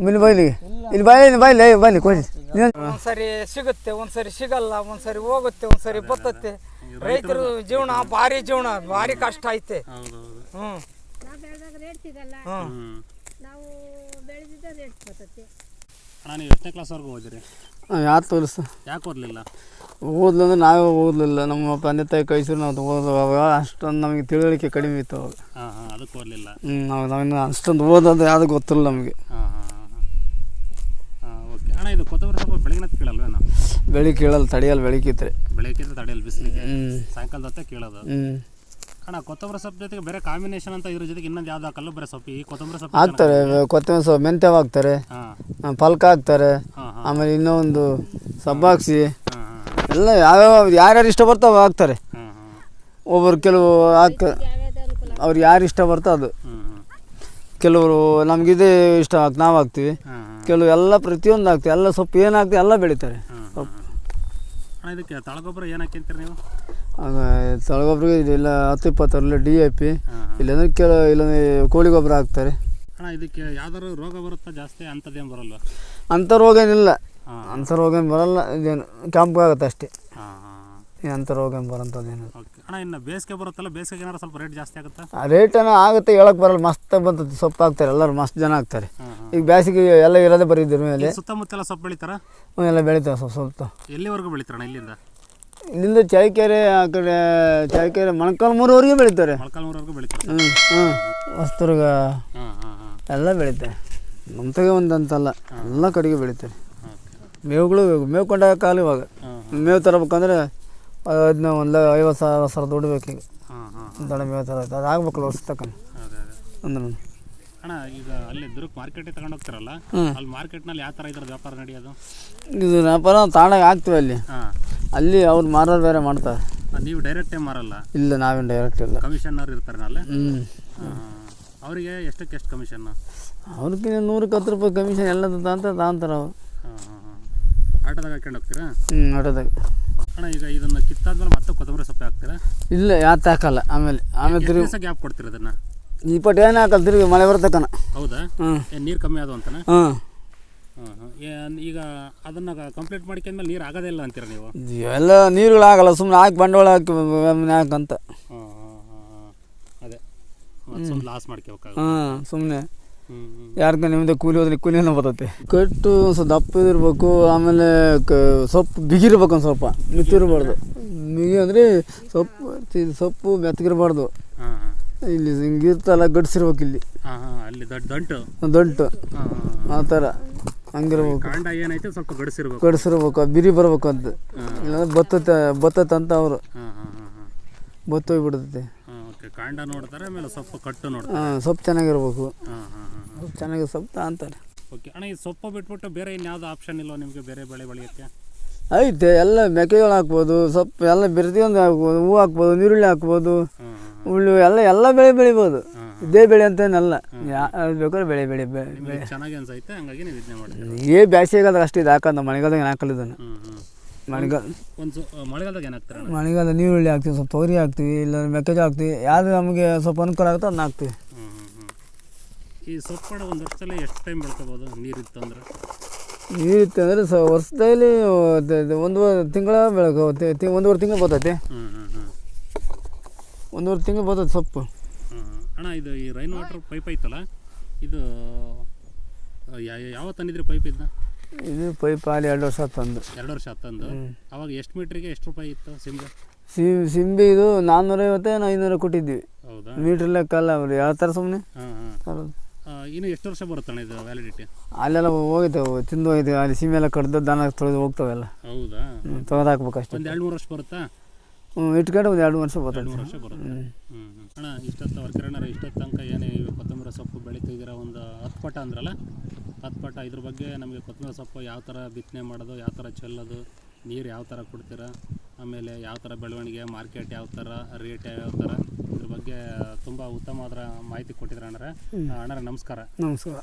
ಇಲ್ಲಿ ಬೈಲಿ ಇಲ್ಲಿ. ಬಾಯ್ಲಿ ಬೈಲಿ ಬಾಯ್ಲಿ ಬನ್ನಿ ಕೊಡಿ
ಒಂದ್ಸರಿ ಸಿಗುತ್ತೆ ಒಂದ್ಸರಿ ಸಿಗಲ್ಲ ಒಂದ್ಸರಿ ಹೋಗುತ್ತೆ ಒಂದ್ಸರಿ ಬರ್ತತ್ತೆ ರೈತರು ಜೀವನ ಭಾರಿ ಜೀವನ ಭಾರಿ ಕಷ್ಟ ಐತೆ.
ಹೌದು ಹ್ಮ್.
ಹ್ಞೂ
ಅಣ್ಣ ನೀವು ಎಷ್ಟನೇ ಕ್ಲಾಸ್ವರೆಗೂ ಓದಿರಿ?
ಯಾರು ತೋರಿಸ್ತು
ಯಾಕೆ ಓದಲಿಲ್ಲ?
ಓದ್ಲು ಅಂದ್ರೆ ನಾವೇ ಓದಲಿಲ್ಲ. ನಮ್ಮ ತಂದೆ ತಾಯಿ ಕಳಿಸಿದ್ರು ನಾವು ಓದುವಾಗ ಅಷ್ಟೊಂದು ನಮಗೆ ತಿಳುವಳಿಕೆ ಕಡಿಮೆ ಇತ್ತು ಅವಾಗ.
ಅದಕ್ಕೆ ಓದಲಿಲ್ಲ.
ನಾವು ನಾವಿನ್ನು ಅಷ್ಟೊಂದು ಓದೋದು ಯಾವುದು ಗೊತ್ತಿಲ್ಲ ನಮಗೆ.
ಅಣ್ಣ ಇದು ಕೊತ್ತಂಬರಿ ಸೊಪ್ಪು ಬೆಳಗಿನ ಕೇಳಲ್ವೇನು?
ಬೆಳಿ ಕೇಳಲ್ಲ ತಡೆಯಲ್ಲ ಬೆಳಿಕಿತ್ರೆ
ಬೆಳಗ್ಗೆ ತಡೆಯಲ್ಲ ಬಿಸಿಲಿಗೆ? ಸಾಯಂಕಾಲದ ಹೊತ್ತೆ ಕೇಳೋದು? ಅಣ್ಣ ಕೊತ್ತಂಬರಿ ಸೊಪ್ಪು ಜೊತೆಗೆ ಬೇರೆ ಕಾಂಬಿನೇಷನ್ ಅಂತ ಇದ್ರ ಜೊತೆಗೆ ಇನ್ನೊಂದು ಯಾವ್ದು ಹಾಕಲ್ಲ? ಬರೀ ಸೊಪ್ಪು. ಈ ಕೊತ್ತಂಬರಿ ಸೊಪ್ಪು
ಹಾಕ್ತಾರೆ. ಕೊತ್ತಂಬರಿ ಸೊಪ್ಪು ಮೆಂತ್ಯ ಹಾಕ್ತಾರೆ. ಪಲ್ಕ ಹಾಕ್ತಾರೆ. ಆಮೇಲೆ ಇನ್ನೊಂದು ಸಬ್ಬಾಕ್ಸಿ ಎಲ್ಲ ಯಾವ್ಯಾವ ಯಾರ್ಯಾರು ಇಷ್ಟ ಬರ್ತಾವ ಹಾಕ್ತಾರೆ ಒಬ್ಬರು ಕೆಲವು ಹಾಕ ಅವ್ರು ಯಾರು ಇಷ್ಟ ಬರ್ತೋ ಅದು. ಕೆಲವರು ನಮಗಿದೇ ಇಷ್ಟ ಹಾಕಿ ನಾವು ಹಾಕ್ತೀವಿ ಕೆಲವು ಎಲ್ಲ ಪ್ರತಿಯೊಂದು ಹಾಕ್ತೀವಿ ಎಲ್ಲ ಸೊಪ್ಪು ಏನು ಹಾಕ್ತೀವಿ ಎಲ್ಲ ಬೆಳಿತಾರೆ.
ಇದಕ್ಕೆ ತಳಗೊಬ್ಬರ ಏನು ಹಾಕಿಂತೀರಿ ನೀವು?
ಇಲ್ಲ ಹತ್ತು ಇಪ್ಪತ್ತರಲ್ಲಿ ಡಿ ಎ ಪಿ ಇಲ್ಲಂದ್ರೆ ಕೆಲ ಇಲ್ಲಾಂದ್ರೆ ಕೋಳಿ ಗೊಬ್ಬರ ಹಾಕ್ತಾರೆ.
ಅಣ್ಣ ಇದಕ್ಕೆ ಯಾವ್ದಾದ್ರು ರೋಗ ಬರುತ್ತಾ ಜಾಸ್ತಿ? ಅಂಥದ್ದೇನು ಬರಲ್ವಾ?
ಅಂಥ ರೋಗ ಏನಿಲ್ಲ.
ಹಾಂ.
ಅಂಥ ರೋಗ ಏನು ಬರಲ್ಲ ಇದೇನು ಕೆಂಪಾಗುತ್ತೆ ಅಷ್ಟೇ.
ಈ ಹಾಂ.
ಏನು ಅಂಥ ರೋಗ ಏನು ಬರೋಂಥದ್ದೇನು
ಓಕೆ ಅಣ್ಣ ಇನ್ನು ಬೇಸಿಗೆ ಬರುತ್ತಲ್ಲ ಬೇಸಿಗೆ ಏನಾರು ಸ್ವಲ್ಪ ರೇಟ್ ಜಾಸ್ತಿ ಆಗುತ್ತಾ?
ರೇಟ್ ಏನೋ ಆಗುತ್ತೆ ಹೇಳಕ್ಕೆ ಬರಲ್ಲ ಮಸ್ತ್ ಬಂತದ್ದು ಸೊಪ್ಪು ಹಾಕ್ತಾರೆ ಎಲ್ಲರೂ ಮಸ್ತ್ ಜನ
ಆಗ್ತಾರೆ.
ಈಗ ಬೇಸಿಗೆ ಎಲ್ಲ ಇರೋದೇ ಬರೀದ್ರ ಮೇಲೆ.
ಸುತ್ತಮುತ್ತೆಲ್ಲ ಸೊಪ್ಪು ಬೆಳಿತಾರ?
ಎಲ್ಲ ಬೆಳಿತಾವೆ ಸ್ವಲ್ಪ ಸ್ವಲ್ಪ.
ಎಲ್ಲಿವರೆಗೂ ಬೆಳಿತಾರಣ್ಣ ಇಲ್ಲಿಂದ?
ಇಲ್ಲಿಂದ ಚಳಿಕೆರೆ ಆ ಕಡೆ ಚಳಿಕೆರೆ ಮೊಣಕಾಲು ಮೂರುವರೆಗೆ ಬೆಳಿತಾರೆ.
ಬೆಳೀತಾರೆ ಬೆಳಿತಾರೆ.
ಹ್ಞೂ ಹ್ಞೂ ವಸ್ತುರ್ಗ
ಹಾಂ ಹಾಂ ಹಾಂ.
ಎಲ್ಲ ಬೆಳಿತಾರೆ. ನಮ್ಮ ಒಂದಂತಲ್ಲ ಎಲ್ಲ ಕಡೆಗೆ ಬೆಳಿತಾರೆ. ಮೇವುಗಳು ಮೇವು ಕೊಂಡಾಗ ಕಾಲ ಇವಾಗ. ಮೇವು ತರಬೇಕಂದ್ರೆ ಅದನ್ನ ಒಂದು ಐವತ್ತು ಸಾವಿರ ಸಾವಿರ ದುಡ್ಡು ಬೇಕು ಈಗ. ದಡ ಮೇವು ತರ ಅದು ಆಗ್ಬೇಕಲ್ಲ ವರ್ಷ ತಕ್ಕ
ಅದೇ ಅದೇ
ಅಂದ್ರೆ
ಅಣ್ಣ ಈಗ ಅಲ್ಲಿ ದುರ್ಗ್ ಮಾರ್ಕೆಟಿಗೆ ತಗೊಂಡು ಹೋಗ್ತಾರಲ್ಲ. ಅಲ್ಲಿ ಮಾರ್ಕೆಟ್ನಲ್ಲಿ ಯಾವ ಥರ ವ್ಯಾಪಾರ ನಡೆಯೋದು?
ಇದು ವ್ಯಾಪಾರ ತಾಣಾಗ ಆಗ್ತೀವಿ ಅಲ್ಲಿ. ಅಲ್ಲಿ ಅವ್ರು ಮಾರೋರು ಬೇರೆ ಮಾಡ್ತಾರೆ.
ನೀವು ಡೈರೆಕ್ಟೇ ಮಾರಲ್ಲ?
ಇಲ್ಲ ನಾವೇನು ಡೈರೆಕ್ಟ್ ಇಲ್ಲ.
ಕಮಿಷನರ್ ಇರ್ತಾರೆ ಅಲ್ಲೇ?
ಹ್ಞೂ
ಅವರಿಗೆ ಎಷ್ಟಕ್ಕೆ ಎಷ್ಟು ಕಮಿಷನ್
ಅವ್ರಿಗೆ ನೂರಕ್ಕೆ ಹತ್ತು ರೂಪಾಯಿ ಕಮಿಷನ್ ಎಲ್ಲ ಅಂತ ತಾಂತಾರೆ ಅವ್ರು.
ಆಟೋದಾಗ ಹಾಕೊಂಡು ಹೋಗ್ತೀರಾ?
ಹ್ಞೂ ಆಟೋದಾಗ.
ಅಣ್ಣ ಈಗ ಇದನ್ನು ಕಿತ್ತಾದ್ಮೇಲೆ ಮತ್ತೆ ಕೊತ್ತಂಬರಿ ಸೊಪ್ಪು ಹಾಕ್ತೀರಾ?
ಇಲ್ಲ ಯಾತ್ ಹಾಕಲ್ಲ ಆಮೇಲೆ ಆಮೇಲೆ ತಿರುಗಿ
ದಿವಸ ಗ್ಯಾಪ್ ಕೊಡ್ತೀರಾ ಅದನ್ನು
ಈ ಪಟ್ಟು ಏನು ಹಾಕಲ್ಲ ತಿರುಗಿ ಮಳೆ ಬರ್ತಕ್ಕನ
ಹೌದಾ?
ಹ್ಞೂ
ಏನು ನೀರು ಕಮ್ಮಿ ಆದವು ಅಂತನಾ? ಹಾಂ ಈಗ ಅದನ್ನ ಕಂಪ್ಲೀಟ್ ಮಾಡ್ಕೊಂಡ್ಮೇಲೆ ನೀರು ಆಗೋದೇ ಇಲ್ಲ ಅಂತೀರ ನೀವು?
ಎಲ್ಲ ನೀರುಗಳಾಗಲ್ಲ ಸುಮ್ಮನೆ ಹಾಕಿ ಬಂಡವಾಳ ಹಾಕಿ ಹಾಕಂತ
ಅದೇ. ಸುಮ್ಮನೆ ಲಾಸ್ ಮಾಡ್ಕೋಬೇಕಾಗುತ್ತೆ.
ಹಾಂ ಸುಮ್ಮನೆ ಯಾರ್ಗ ನಿಮ್ದು ಕೂಲಿ ಹೋದ್ರೆ ಕೂಲಿನ ಬರ್ತೈತೆ. ಕಟ್ಟು ಸ್ವಲ್ಪ ದಪ್ಪ ಇರಬೇಕು ಆಮೇಲೆ ಕ ಸೊಪ್ಪು ಬಿಗಿರ್ಬೇಕು ಒಂದು ಸ್ವಲ್ಪ ಮಿತ್ತಿರಬಾರ್ದು ಬಿಗಿ ಅಂದರೆ ಸೊಪ್ಪು ತಿ- ಸೊಪ್ಪು ಮೆತ್ತಗಿರಬಾರ್ದು
ಹಾಂ ಹಾಂ.
ಇಲ್ಲಿ ಹಿಂಗಿರ್ತಲ್ಲ ಗಡ್ಸಿರ್ಬೇಕು ಇಲ್ಲಿ.
ಹಾಂ ಹಾಂ ಅಲ್ಲಿ ದೊಡ್ಡ ದಂಟು.
ದೊಡ್ಡ
ಹಾಂ ಹಾಂ
ಆ ಥರ ಹಂಗಿರ್ಬೇಕು.
ಕಾಂಡ ಏನೈತೆ ಸ್ವಲ್ಪ ಗಡಿಸಿರ್ಬೇಕು.
ಗಡ್ಸಿರ್ಬೇಕು ಬಿರಿ ಬರ್ಬೇಕು ಅಂತ ಇಲ್ಲಾಂದ್ರೆ ಬತ್ತತೆ ಬತ್ತತೆ ಅಂತ ಅವರು.
ಹಾಂ ಹಾಂ ಹಾಂ ಹಾಂ.
ಬತ್ತ ಹೋಗ್ಬಿಡ್ತೈತೆ
ಹಾಂ ಓಕೆ. ಕಾಂಡ ನೋಡ್ತಾರೆ ಆಮೇಲೆ ಸೊಪ್ಪು ಕಟ್ಟು ನೋಡ್ತಾರೆ.
ಹಾಂ ಸೊಪ್ಪು ಚೆನ್ನಾಗಿರ್ಬೇಕು.
ಹಾಂ
ಚೆನ್ನಾಗಿ ಸೊಪ್ಪು ಅಂತಾರೆ.
ಓಕೆ ಅಣ್ಣ ಈ ಸೊಪ್ಪು ಬಿಟ್ಬಿಟ್ಟು ಬೇರೆ ಇನ್ಯಾವುದು ಆಪ್ಷನ್ ಇಲ್ವಾ ನಿಮಗೆ ಬೇರೆ ಬೆಳೆ ಬೆಳೆಯೋಕ್ಕೆ?
ಐತೆ ಎಲ್ಲ ಮೆಕ್ಕೆಜೋಳ ಹಾಕ್ಬೋದು ಸೊಪ್ಪು ಎಲ್ಲ ಪ್ರತಿಯೊಂದು ಹಾಕ್ಬೋದು ಹೂ ಹಾಕ್ಬೋದು ನೀರುಳ್ಳಿ ಹಾಕ್ಬೋದು
ಹಾಂ ಹಾಂ
ಎಲ್ಲ ಎಲ್ಲ ಬೆಳೆ ಬೆಳಿಬೋದು. ಇದೇ ಬೆಳೆ ಅಂತೇನಲ್ಲ ಬೇಕಾದ್ರೆ ಬೆಳೆ ಬೆಳೆ ಬೆಳೆ.
ಚೆನ್ನಾಗಿ ಅನ್ಸೈತೆ ಹಂಗಾಗಿ ನೀವು ಇದನ್ನೇ ಮಾಡ್ತೀವಿ
ಏ ಬ್ಯಾಸಿಗಾದ್ರೆ ಅಷ್ಟು ಇದು ಹಾಕೋದು ಮಳೆಗಾಲದಾಗ
ಹಾಕಲಿದ್ದಾನೆ
ಮಳೆಗಾಲ
ಒಂದು ಮಳೆಗಾಲದಾಗ ಏನು ಹಾಕ್ತಾರೆ ಅಣ್ಣ?
ಮಳೆಗಾಲ ನೀರುಳ್ಳಿ ಹಾಕ್ತೀವಿ ಸ್ವಲ್ಪ ತೊಗರಿ ಹಾಕ್ತೀವಿ ಇಲ್ಲ ಮೆಕ್ಕೆಜೋಳ ಹಾಕ್ತೀವಿ ಯಾವುದು ನಮಗೆ ಸ್ವಲ್ಪ ಅನುಕೂಲ ಆಗುತ್ತೋ ಅದನ್ನ ಹಾಕ್ತೀವಿ.
ಈ ಸೊಪ್ಪು ಒಂದು ವರ್ಷದಲ್ಲಿ ಎಷ್ಟು ಟೈಮ್ ಬೆಳ್ಕೋಬೋದು ನೀರಿತ್ತು ಅಂದ್ರೆ
ನೀರಿತ್ತು ಅಂದರೆ ಸ ವರ್ಷದಲ್ಲಿ ಒಂದು ತಿಂಗಳ ಬೆಳಕು ಒಂದೂವರೆ ತಿಂಗಳು ಬರ್ತೈತೆ. ಒಂದೂವರೆ ತಿಂಗಳು ಬರ್ತೈತೆ ಸೊಪ್ಪು.
ಅಣ್ಣ ಇದು ಈ ರೈನ್ ವಾಟರ್ ಪೈಪ್ ಐತಲ್ಲ ಇದು ಯಾವ ತಂದಿದ್ರಿ ಪೈಪ್ ಇದನ್ನ
ಇದು ಪೈಪ್ ಅಲ್ಲಿ ಎರಡು ವರ್ಷ ತಂದು.
ಎರಡು ವರ್ಷ ತಂದು. ಅವಾಗ ಎಷ್ಟು ಮೀಟ್ರಿಗೆ ಎಷ್ಟು ರೂಪಾಯಿ ಇತ್ತು
ಸಿಂಬೆ? ಸಿಂಬಿ ಇದು ನಾನ್ನೂರೈವತ್ತು ಐನೂರು ಕೊಟ್ಟಿದ್ವಿ
ಹೌದಾ?
ಮೀಟ್ರ್ ಲೆಕ್ಕ ಅಲ್ಲ ಅವ್ರು ಥರ ಸುಮ್ಮನೆ
ಇನ್ನು ಎಷ್ಟು ವರ್ಷ ಬರುತ್ತಣ್ಣ ಇದು ವ್ಯಾಲಿಡಿಟಿ
ಅಲ್ಲೆಲ್ಲ ಹೋಗೈತೆ ತಿಂದು ಹೋಯ್ತು ಅಲ್ಲಿ ಸೀಮೆ ಎಲ್ಲ ಕಡ್ದು ದಾನ ತೊಳೆದು ಹೋಗ್ತಾವೆಲ್ಲ
ಹೌದಾ?
ತೊಳೆದು ಹಾಕ್ಬೇಕು ಅಷ್ಟೇ.
ಒಂದು ಎರಡು ಮೂರು ವರ್ಷ ಬರುತ್ತಾ?
ಹ್ಞೂ ಇಟ್ಕೊಂಡು ಒಂದು ಎರಡು ವರ್ಷ
ಎರಡು ಮೂರು ವರ್ಷ ಬರುತ್ತೆ. ಅಣ್ಣ ಇಷ್ಟೊತ್ತು ವರ್ಕರಣ್ಣರ ಇಷ್ಟೊತ್ತು ತನಕ ಏನೇ ಕೊತ್ತಂಬರಿ ಸೊಪ್ಪು ಬೆಳೀತಿದ್ದೀರ ಒಂದು ಹತ್ತು ಪಟ ಅಂದ್ರಲ್ಲ? ಹತ್ತು ಪಟ ಇದ್ರ ಬಗ್ಗೆ ನಮಗೆ ಕೊತ್ತಂಬರಿ ಸೊಪ್ಪು ಯಾವ ಥರ ಬಿತ್ತನೆ ಮಾಡೋದು ಯಾವ ಥರ ಚೆಲ್ಲೋದು ನೀರು ಯಾವ ಥರ ಕೊಡ್ತೀರಾ? ಆಮೇಲೆ ಯಾವ ಥರ ಬೆಳವಣಿಗೆ ಮಾರ್ಕೆಟ್ ಯಾವ ಥರ ರೇಟ್ ಯಾವ ಥರ? ಬಗ್ಗೆ ತುಂಬಾ ಉತ್ತಮವಾದ ಮಾಹಿತಿ ಕೊಟ್ಟಿದ್ರ ಅಣ್ಣರ. ಅಣ್ಣರ ನಮಸ್ಕಾರ.
ನಮಸ್ಕಾರ.